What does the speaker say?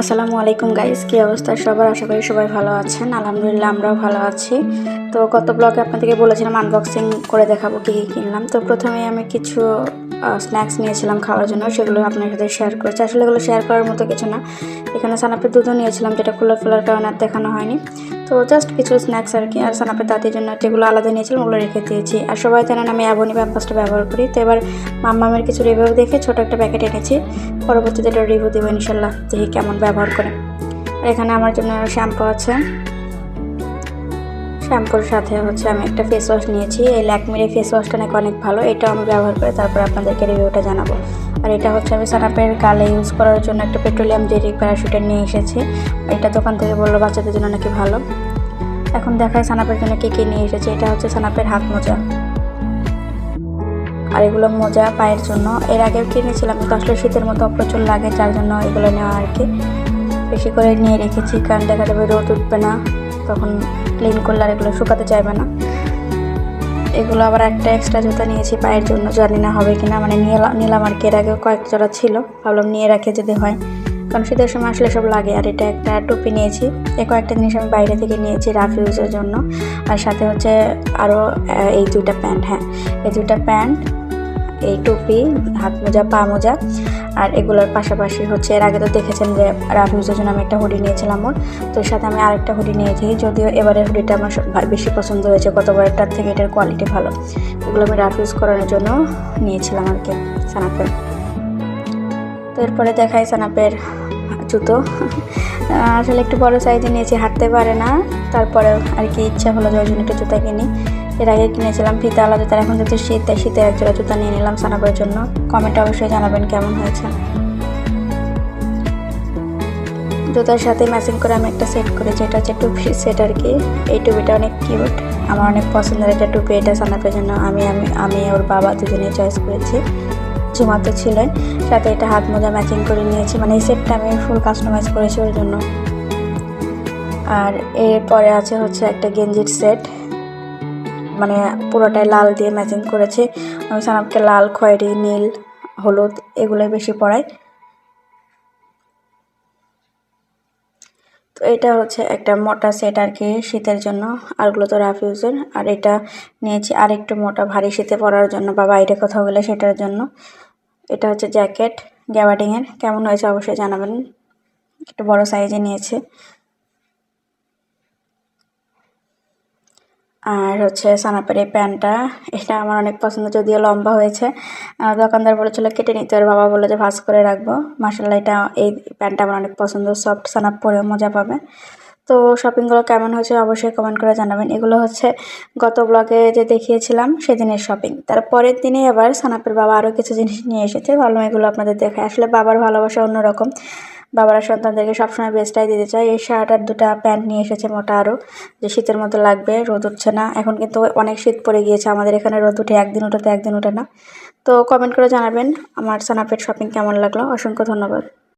আসসালামু আলাইকুম গাইস কী অবস্থা? সবার আশা করি সবাই ভালো আছেন। আলহামদুলিল্লাহ, আমরাও ভালো আছি। তো গত ব্লগে আপনাদেরকে বলেছিলাম আনবক্সিং করে দেখাবো, কী কী কিনলাম। তো প্রথমে আমি কিছু স্ন্যাক্স নিয়েছিলাম খাওয়ার জন্য, সেগুলো আপনার সাথে শেয়ার করেছি। আসলে এগুলো শেয়ার করার মতো কিছু না। এখানে সানাপের দুধও নিয়েছিলাম, যেটা খোলা ফেলার কারণে আর দেখানো হয়নি। তো জাস্ট কিছু স্ন্যাক্স আর কি। আর সানাপের দাঁতের জন্য যেগুলো আলাদা নিয়েছিলাম, ওগুলো রেখে দিয়েছি। আর সবাই জানেন আমি অ্যাভনি প্যাম্পাসটা ব্যবহার করি। তো এবার মাম্মামের কিছু রিভিউ দেখে ছোটো একটা প্যাকেট এনেছি। পরবর্তীতে এটা রিভিউ দেবো ইনশাল্লাহ, দেখি কেমন ব্যবহার করে। এখানে আমার জন্য শ্যাম্পু আছে। শ্যাম্পুর সাথে হচ্ছে আমি একটা ফেস ওয়াশ নিয়েছি। এই ল্যাকমির ফেস ওয়াশটা নাকি অনেক ভালো, এটাও আমি ব্যবহার করে তারপর আপনাদেরকে রিভিউটা জানাব। আর এটা হচ্ছে আমি সানাপের গালে ইউজ করার জন্য একটা পেট্রোলিয়াম জেরি প্যারাশুটের নিয়ে এসেছি। এটা দোকান থেকে বলল বাচ্চাদের জন্য নাকি ভালো। এখন দেখায় সানাপের জন্য কী কী নিয়ে এসেছে। এটা হচ্ছে সানাপের হাত মোজা। আর এগুলো মোজা পায়ের জন্য। এর আগেও কিনেছিলাম, কিন্তু আসলে শীতের মতো প্রচুর লাগে, যার জন্য এগুলো নেওয়া আর কি। বেশি করে নিয়ে রেখেছি, কারণ দেখা যাবে রোদ উঠবে না। তখন ক্লিন করলে আর এগুলো শুকাতে চাইবে না। এগুলো আবার একটা এক্সট্রা জুতা নিয়েছি পায়ের জন্য, জানি না হবে কিনা। মানে নিয়ে নিলাম আর কি, এর আগে কয়েক জোড়া ছিল। ভাবলাম নিয়ে রাখে যদি হয়। কারণ শীতের সময় আসলে সব লাগে। আর এটা একটা টুপি নিয়েছি। এ কয়েকটা জিনিস আমি বাইরে থেকে নিয়েছি রাফ ইউজের জন্য। আর সাথে হচ্ছে আরও এই দুইটা প্যান্ট হ্যাঁ। এই দুইটা প্যান্ট, এই টুপি, হাত মোজা, পা মোজা। আর এগুলোর পাশাপাশি হচ্ছে এর আগে তো দেখেছেন যে রাফ ইউজের জন্য আমি একটা হুডি নিয়েছিলাম ওর। তো এর সাথে আমি আরেকটা হুডি নিয়েছি, যদিও এবারের হুডিটা আমার বেশি পছন্দ হয়েছে গতবারটার থেকে এটার কোয়ালিটি ভালো। এগুলো আমি রাফ ইউজ করানোর জন্য নিয়েছিলাম আর কি, সানাপের। তো এরপরে দেখাই সানাপের জুতো। আসলে একটু বড় সাইজে নিয়েছি, হাঁটতে পারে না। তারপরে আর কি ইচ্ছা হলো যে ওই জন্য একটা জুতা কিনি। এর আগে কিনেছিলাম ফিতা আলাদা জুতার এখন যেহেতু শীত, তাই শীতে এক জোড়া জুতা নিয়ে নিলাম সানাপের জন্য। কমেন্টে অবশ্যই জানাবেন কেমন হয়েছে। জুতার সাথে ম্যাচিং করে আমি একটা সেট করেছি, এটা হচ্ছে টুপি সেট আর কি। এই টুপিটা অনেক কিউট আমার অনেক পছন্দের একটা টুপি, এটা সানাপের জন্য আমি আমি আমি ওর বাবা দুজনেই চয়েস করেছি। ঝুমাতে ছিলেন সাথে এটা হাত মোজা ম্যাচিং করে নিয়েছি মানে এই সেটটা আমি ফুল কাস্টমাইজ করেছি ওর জন্য। আর এরপরে আছে হচ্ছে একটা গেঞ্জির সেট মানে পুরোটাই লাল দিয়ে ম্যাচিং করেছি। আমি সানাপকে লাল, খয়েরি, নীল, হলুদ এগুলোই বেশি পড়াই তো এটা হচ্ছে একটা মোটা সেট আর কি শীতের জন্য আরগুলো তো রাফ ইউজের আর এটা নিয়েছি আর একটু মোটা, ভারী শীতে পরার জন্য বা বাইরে কোথাও গেলে সেটার জন্য। এটা হচ্ছে জ্যাকেট, গ্যাবার্ডিংয়ের। কেমন হয়েছে অবশ্যই জানাবেন। একটু বড় সাইজে নিয়েছে। আর হচ্ছে সানাপের এই প্যান্টটা, এটা আমার অনেক পছন্দ, যদিও লম্বা হয়েছে। দোকানদার বলেছিল কেটে নিতে আর বাবা বলে যে ভাজ করে রাখব। মাসাল্লাহ এটা এই প্যান্টটা আমার অনেক পছন্দ, সফট সানাপ পরেও মজা পাবে। তো শপিংগুলো কেমন হয়েছে অবশ্যই কমেন্ট করে জানাবেন। এগুলো হচ্ছে গত ব্লগে যে দেখিয়েছিলাম, সেদিনের শপিং তার পরের দিনে আবার সানাপের বাবা আরও কিছু জিনিস নিয়ে এসেছে। ভালো এগুলো আপনাদের দেখায়। আসলে বাবার ভালোবাসা অন্যরকম। বাবারা সন্তানদেরকে সবসময় বেস্টটাই দিতে চায়। এই শার্ট আর দুটা প্যান্ট নিয়ে এসেছে মোটা আরও যে শীতের মতো লাগবে, রোদ উঠছে না। এখন কিন্তু অনেক শীত পড়ে গিয়েছে। আমাদের এখানে রোদ উঠে একদিন উঠে একদিন উঠে না। তো কমেন্ট করে জানাবেন আমার সানাপেট শপিং কেমন লাগল। অসংখ্য ধন্যবাদ।